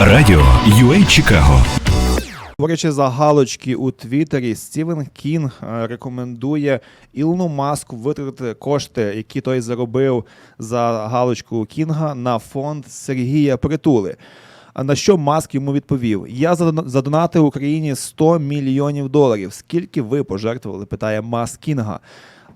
Радіо UA Чикаго Говорячи за галочки у Твіттері, Стівен Кінг е, рекомендує Ілону Маску витратити кошти, які той заробив за галочку Кінга, на фонд Сергія Притули. На що Маск йому відповів: Я задона- задонатив Україні 100 мільйонів доларів. Скільки ви пожертвували? питає Маск Кінга.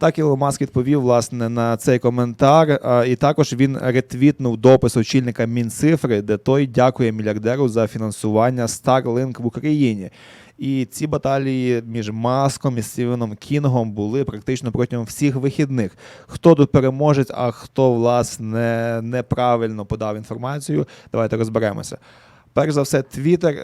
Так Ілон Маск відповів власне на цей коментар. І також він ретвітнув допис очільника Мінцифри, де той дякує мільярдеру за фінансування Starlink в Україні. І ці баталії між Маском і Стівеном Кінгом були практично протягом всіх вихідних. Хто тут переможець, а хто власне неправильно подав інформацію. Давайте розберемося. Перш за все, Твіттер,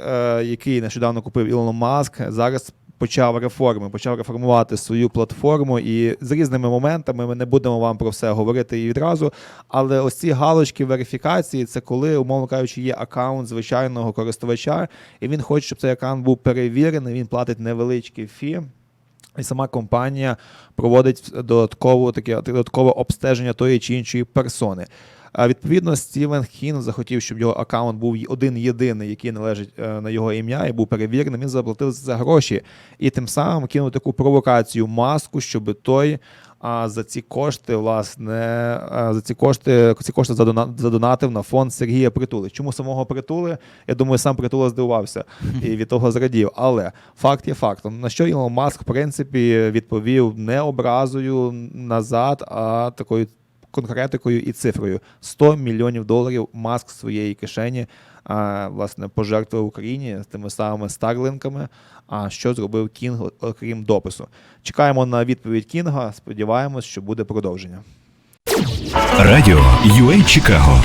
який нещодавно купив Ілон Маск, зараз почав реформи, почав реформувати свою платформу і з різними моментами ми не будемо вам про все говорити і відразу. Але ось ці галочки верифікації це коли, умовно кажучи, є аккаунт звичайного користувача, і він хоче, щоб цей аккаунт був перевірений. Він платить невеличкий фі. І сама компанія проводить додатково таке додаткове обстеження тої чи іншої персони. А відповідно, Стівен Хін захотів, щоб його аккаунт був один єдиний, який належить е, на його ім'я, і був перевірений. Він заплатив за гроші і тим самим кинув таку провокацію маску, щоб той. А за ці кошти, власне, за ці кошти, ці кошти задона- задонатив на фонд Сергія Притули. Чому самого Притули? Я думаю, сам Притула здивувався і від того зрадів. Але факт є фактом. На що Ілон Маск, в принципі, відповів не образою назад, а такою конкретикою і цифрою: 100 мільйонів доларів Маск своєї кишені а, власне пожертвував Україні з тими самими старлинками. А що зробив Кінг, окрім допису? Чекаємо на відповідь Кінга. Сподіваємось, що буде продовження. Радіо UA Чикаго